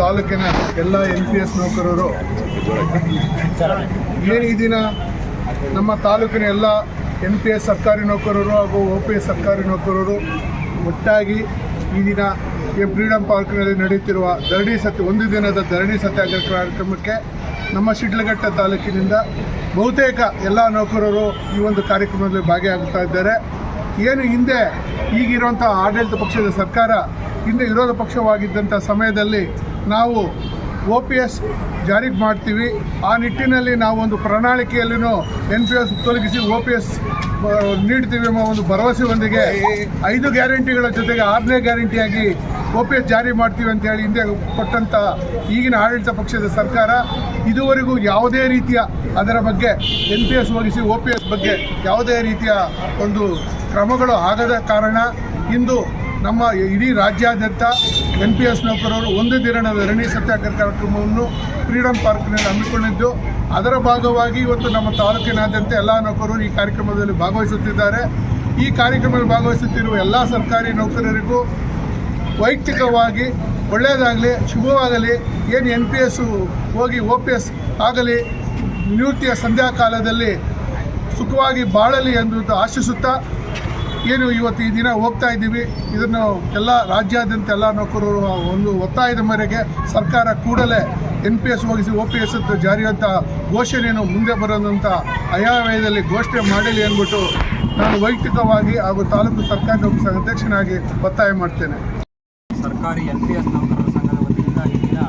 ತಾಲೂಕಿನ ಎಲ್ಲ N P S ನೌಕರರು ಏನು ಈ ದಿನ ನಮ್ಮ ತಾಲೂಕಿನ ಎಲ್ಲ ಎನ್ ಪಿ ಎಸ್ ಸರ್ಕಾರಿ ನೌಕರರು ಹಾಗೂ ಓ ಪಿ ಎಸ್ ಸರ್ಕಾರಿ ನೌಕರರು ಒಟ್ಟಾಗಿ ಈ ದಿನ ಈ ಫ್ರೀಡಂ ಪಾರ್ಕ್ನಲ್ಲಿ ನಡೆಯುತ್ತಿರುವ ಧರಣಿ ಸತ್ಯ, ಒಂದು ದಿನದ ಧರಣಿ ಸತ್ಯಾಗ್ರಹ ಕಾರ್ಯಕ್ರಮಕ್ಕೆ ನಮ್ಮ ಶಿಡ್ಲಘಟ್ಟ ತಾಲೂಕಿನಿಂದ ಬಹುತೇಕ ಎಲ್ಲ ನೌಕರರು ಈ ಒಂದು ಕಾರ್ಯಕ್ರಮದಲ್ಲಿ ಭಾಗಿಯಾಗುತ್ತಾ ಇದ್ದಾರೆ. ಏನು ಹಿಂದೆ ಈಗಿರುವಂಥ ಆಡಳಿತ ಪಕ್ಷದ ಸರ್ಕಾರ ಹಿಂದೆ ವಿರೋಧ ಪಕ್ಷವಾಗಿದ್ದಂಥ ಸಮಯದಲ್ಲಿ ನಾವು ಒ ಪಿ ಎಸ್ ಜಾರಿಗೆ ಮಾಡ್ತೀವಿ. ಆ ನಿಟ್ಟಿನಲ್ಲಿ ನಾವು ಒಂದು ಪ್ರಣಾಳಿಕೆಯಲ್ಲಿನೂ ಎನ್ ಪಿ ಎಸ್ ತೊಲಗಿಸಿ ಒ ಪಿ ಎಸ್ ನೀಡ್ತೀವಿ ಎಂಬ ಒಂದು ಭರವಸೆಯೊಂದಿಗೆ ಐದು ಗ್ಯಾರಂಟಿಗಳ ಜೊತೆಗೆ ಆರನೇ ಗ್ಯಾರಂಟಿಯಾಗಿ ಒ ಪಿ ಎಸ್ ಜಾರಿ ಮಾಡ್ತೀವಿ ಅಂತ ಹೇಳಿ ಹಿಂದೆ ಕೊಟ್ಟಂಥ ಈಗಿನ ಆಡಳಿತ ಪಕ್ಷದ ಸರ್ಕಾರ ಇದುವರೆಗೂ ಯಾವುದೇ ರೀತಿಯ ಅದರ ಬಗ್ಗೆ ಎನ್ ಪಿ ಎಸ್ ಹೋಗಿಸಿ ಒ ಪಿ ಎಸ್ ಬಗ್ಗೆ ಯಾವುದೇ ರೀತಿಯ ಒಂದು ಕ್ರಮಗಳು ಆಗದ ಕಾರಣ ಇಂದು ನಮ್ಮ ಇಡೀ ರಾಜ್ಯಾದ್ಯಂತ ಎನ್ ಪಿ ಎಸ್ ನೌಕರರು ಒಂದು ದಿನ ಧರಣಿ ಸತ್ಯಾಗ್ರಹ ಕಾರ್ಯಕ್ರಮವನ್ನು ಫ್ರೀಡಂ ಪಾರ್ಕ್ನಲ್ಲಿ ಹಮ್ಮಿಕೊಂಡಿದ್ದು, ಅದರ ಭಾಗವಾಗಿ ಇವತ್ತು ನಮ್ಮ ತಾಲೂಕಿನಾದ್ಯಂತ ಎಲ್ಲ ನೌಕರರು ಈ ಕಾರ್ಯಕ್ರಮದಲ್ಲಿ ಭಾಗವಹಿಸುತ್ತಿದ್ದಾರೆ. ಈ ಕಾರ್ಯಕ್ರಮದಲ್ಲಿ ಭಾಗವಹಿಸುತ್ತಿರುವ ಎಲ್ಲ ಸರ್ಕಾರಿ ನೌಕರರಿಗೂ ವೈಯಕ್ತಿಕವಾಗಿ ಒಳ್ಳೆಯದಾಗಲಿ, ಶುಭವಾಗಲಿ, ಏನು ಎನ್ ಪಿ ಎಸ್ಸು ಹೋಗಿ ಒ ಪಿ ಎಸ್ ಆಗಲಿ, ನಿವೃತ್ತಿಯ ಸಂಧ್ಯಾ ಕಾಲದಲ್ಲಿ ಸುಖವಾಗಿ ಬಾಳಲಿ ಎಂದು ಆಶಿಸುತ್ತಾ ಏನು ಇವತ್ತು ಈ ದಿನ ಹೋಗ್ತಾ ಇದ್ದೀವಿ, ಇದನ್ನು ಎಲ್ಲ ರಾಜ್ಯಾದ್ಯಂತ ಎಲ್ಲ ನೌಕರರು ಒಂದು ಒತ್ತಾಯದ ಮೇರೆಗೆ ಸರ್ಕಾರ ಕೂಡಲೇ ಎನ್ ಪಿ ಎಸ್ ಹೋಗಿಸಿ ಒ ಪಿ ಎಸ್ ಜಾರಿಯಂಥ ಘೋಷಣೆಯನ್ನು ಮುಂದೆ ಬರೋದಂಥ ಅಯಾವಯದಲ್ಲಿ ಘೋಷಣೆ ಮಾಡಲಿ ಅಂದ್ಬಿಟ್ಟು ನಾನು ವೈಯಕ್ತಿಕವಾಗಿ ಹಾಗೂ ತಾಲೂಕು ಸರ್ಕಾರಿ ನೌಕರ ಅಧ್ಯಕ್ಷನಾಗಿ ಒತ್ತಾಯ ಮಾಡ್ತೇನೆ. ಸರ್ಕಾರಿ ಎನ್ ಪಿ ಎಸ್ ನೌಕರರ ಸಂಘದ ವತಿಯಿಂದ ಈ ದಿನ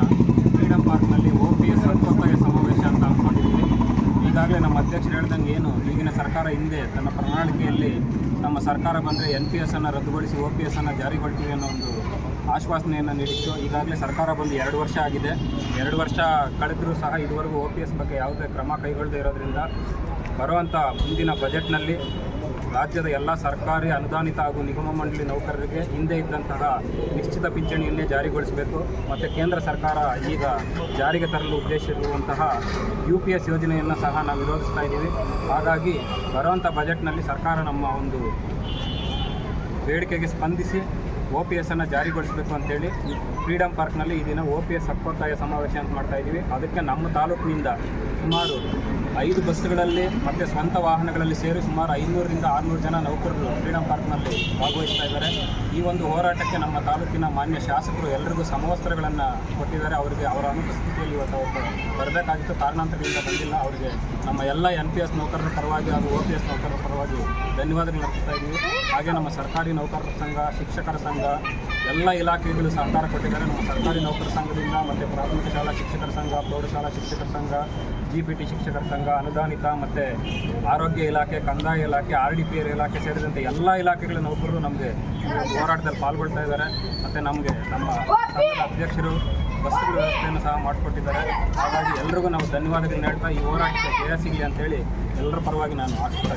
ಫ್ರೀಡಂ ಪಾರ್ಕ್ನಲ್ಲಿ ಒ ಪಿ ಎಸ್ ಒಪ್ಪಂದಯ ಸಮಾವೇಶ ಅಂತ ಹಮ್ಮಿಕೊಂಡಿದ್ದೀವಿ ಈಗಾಗಲೇ ನಮ್ಮ ಅಧ್ಯಕ್ಷರು ಹೇಳ್ದಂಗೆ ಏನು, ಈಗಿನ ಸರ್ಕಾರ ಹಿಂದೆ ತನ್ನ ಪ್ರಣಾಳಿಕೆಯಲ್ಲಿ ನಮ್ಮ ಸರ್ಕಾರ ಬಂದರೆ ಎನ್ ಪಿ ಎಸ್ ಅನ್ನು ರದ್ದುಗೊಳಿಸಿ ಒ ಪಿ ಎಸ್ ಅನ್ನು ಜಾರಿಗೊಳ್ತೀವಿ ಅನ್ನೋ ಒಂದು ಆಶ್ವಾಸನೆಯನ್ನು ನೀಡಿತ್ತು. ಈಗಾಗಲೇ ಸರ್ಕಾರ ಬಂದು ಎರಡು ವರ್ಷ ಆಗಿದೆ. ಎರಡು ವರ್ಷ ಕಳೆದರೂ ಸಹ ಇದುವರೆಗೂ ಒ ಪಿ ಎಸ್ ಬಗ್ಗೆ ಯಾವುದೇ ಕ್ರಮ ಕೈಗೊಳ್ಳದೇ ಇರೋದ್ರಿಂದ ಬರುವಂಥ ಮುಂದಿನ ಬಜೆಟ್ನಲ್ಲಿ ರಾಜ್ಯದ ಎಲ್ಲ ಸರ್ಕಾರಿ ಅನುದಾನಿತ ಹಾಗೂ ನಿಗಮ ಮಂಡಳಿ ನೌಕರರಿಗೆ ಹಿಂದೆ ಇದ್ದಂತಹ ನಿಶ್ಚಿತ ಪಿಂಚಣಿಯನ್ನೇ ಜಾರಿಗೊಳಿಸಬೇಕು. ಮತ್ತು ಕೇಂದ್ರ ಸರ್ಕಾರ ಈಗ ಜಾರಿಗೆ ತರಲು ಉದ್ದೇಶಿಸಿರುವಂತಹ ಯು ಪಿ ಎಸ್ ಯೋಜನೆಯನ್ನು ಸಹ ನಾವು ವಿರೋಧಿಸ್ತಾ ಇದ್ದೀವಿ. ಹಾಗಾಗಿ ಬರುವಂಥ ಬಜೆಟ್ನಲ್ಲಿ ಸರ್ಕಾರ ನಮ್ಮ ಒಂದು ಬೇಡಿಕೆಗೆ ಸ್ಪಂದಿಸಿ ಒ ಪಿ ಎಸ್ಸನ್ನು ಜಾರಿಗೊಳಿಸಬೇಕು ಅಂತೇಳಿ ಫ್ರೀಡಂ ಪಾರ್ಕ್ನಲ್ಲಿ ಈ ದಿನ ಒ ಪಿ ಎಸ್ ಹಕ್ಕೊತ್ತಾಯ ಸಮಾವೇಶ ಅಂತ ಮಾಡ್ತಾ ಇದ್ದೀವಿ. ಅದಕ್ಕೆ ನಮ್ಮ ತಾಲೂಕಿನಿಂದ ಸುಮಾರು ಐದು ಬಸ್ಸುಗಳಲ್ಲಿ ಮತ್ತು ಸ್ವಂತ ವಾಹನಗಳಲ್ಲಿ ಸೇರಿ ಸುಮಾರು ಐನೂರರಿಂದ ಆರುನೂರು ಜನ ನೌಕರರು ಫ್ರೀಡಂ ಪಾರ್ಕ್ನಲ್ಲಿ ಭಾಗವಹಿಸ್ತಾ ಇದ್ದಾರೆ. ಈ ಒಂದು ಹೋರಾಟಕ್ಕೆ ನಮ್ಮ ತಾಲೂಕಿನ ಮಾನ್ಯ ಶಾಸಕರು ಎಲ್ಲರಿಗೂ ಸಮವಸ್ತ್ರಗಳನ್ನು ಕೊಟ್ಟಿದ್ದಾರೆ. ಅವರಿಗೆ ಅವರ ಅನುಪಸ್ಥಿತಿಯಲ್ಲಿ ಇವತ್ತು ಅವರು ಬರಬೇಕಾಗಿತ್ತು. ಕಾರಣಾಂತರಗಳಿಂದ ಬಂದಿಲ್ಲ. ಅವರಿಗೆ ನಮ್ಮ ಎಲ್ಲ ಎನ್ ಪಿ ಎಸ್ ನೌಕರರ ಪರವಾಗಿ ಹಾಗೂ ಒ ಪಿ ಎಸ್ ನೌಕರರ ಪರವಾಗಿ ಧನ್ಯವಾದಗಳು ಅರ್ಪಿಸ್ತಾ ಇದ್ದೀವಿ. ಹಾಗೆ ನಮ್ಮ ಸರ್ಕಾರಿ ನೌಕರರ ಸಂಘ, ಶಿಕ್ಷಕರ ಸಂಘ ಎಲ್ಲ ಇಲಾಖೆಗಳು ಸಹಕಾರ ಕೊಟ್ಟಿದ್ದಾರೆ. ನಮ್ಮ ಸರ್ಕಾರಿ ನೌಕರ ಸಂಘದಿಂದ ಮತ್ತು ಪ್ರಾಥಮಿಕ ಶಾಲಾ ಶಿಕ್ಷಕರ ಸಂಘ ಪ್ರೌಢಶಾಲಾ ಶಿಕ್ಷಕರ ಸಂಘ ಜಿ ಪಿ ಟಿ ಶಿಕ್ಷಕರ ಸಂಘ, ಅನುದಾನಿತ ಮತ್ತು ಆರೋಗ್ಯ ಇಲಾಖೆ, ಕಂದಾಯ ಇಲಾಖೆ ಆರ್ ಡಿ ಪಿ ಆರ್ ಇಲಾಖೆ ಸೇರಿದಂತೆ ಎಲ್ಲ ಇಲಾಖೆಗಳ ನೌಕರರು ನಮಗೆ ಹೋರಾಟದಲ್ಲಿ ಪಾಲ್ಗೊಳ್ತಾ ಇದ್ದಾರೆ. ಮತ್ತು ನಮಗೆ ನಮ್ಮ ಅಧ್ಯಕ್ಷರು ಬಸ್ಸುಗಳ ವ್ಯವಸ್ಥೆಯನ್ನು ಸಹ ಮಾಡಿಕೊಟ್ಟಿದ್ದಾರೆ. ಹಾಗಾಗಿ ಎಲ್ರಿಗೂ ನಾವು ಧನ್ಯವಾದಗಳನ್ನ ಹೇಳ್ತಾ ಈ ಹೋರಾಟಕ್ಕೆ ಜಯ ಸಿಗಲಿ ಅಂತೇಳಿ ಎಲ್ಲರ ಪರವಾಗಿ ನಾನು ಆಶಿಸ್ತಾ